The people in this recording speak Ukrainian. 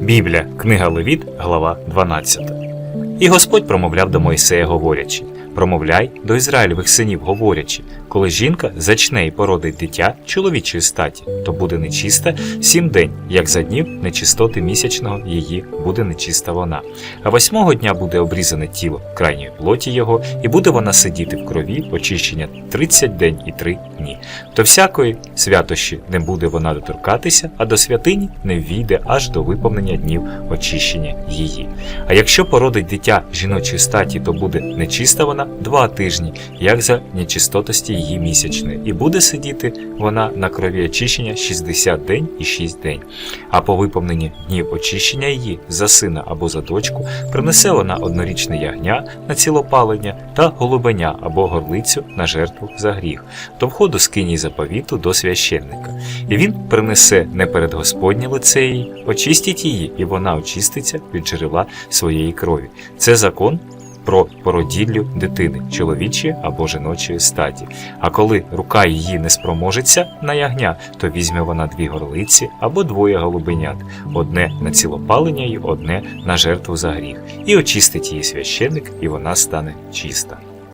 Біблія, книга Левіт, глава 12. І Господь промовляв до Мойсея, говорячи: Промовляй до Ізраїльових синів, говорячи, коли жінка зачне і породить дитя чоловічої статі, то буде нечиста сім день, як за днів нечистоти місячного її буде нечиста вона. А восьмого дня буде обрізане тіло крайньої плоті його, і буде вона сидіти в крові очищення тридцять день і три дні. До всякої святощі не буде вона доторкатися, а до святині не війде аж до виповнення днів очищення її. А якщо породить дитя жіночої статі, то буде нечиста вона два тижні, як за нечистотості її місячної, і буде сидіти вона на крові очищення 60 день і 6 день. А по виповненні днів очищення її за сина або за дочку принесе вона однорічне ягня на цілопалення та голубеня або горлицю на жертву за гріх, до входу скині заповіту до священника. І він принесе не перед Господнє лице її, очистить її, і вона очиститься від джерела своєї крові. Це закон про породіллю дитини, чоловічої або жіночої статі. А коли рука її не спроможеться на ягня, то візьме вона дві горлиці або двоє голубенят, одне на цілопалення і одне на жертву за гріх, і очистить її священник, і вона стане чиста.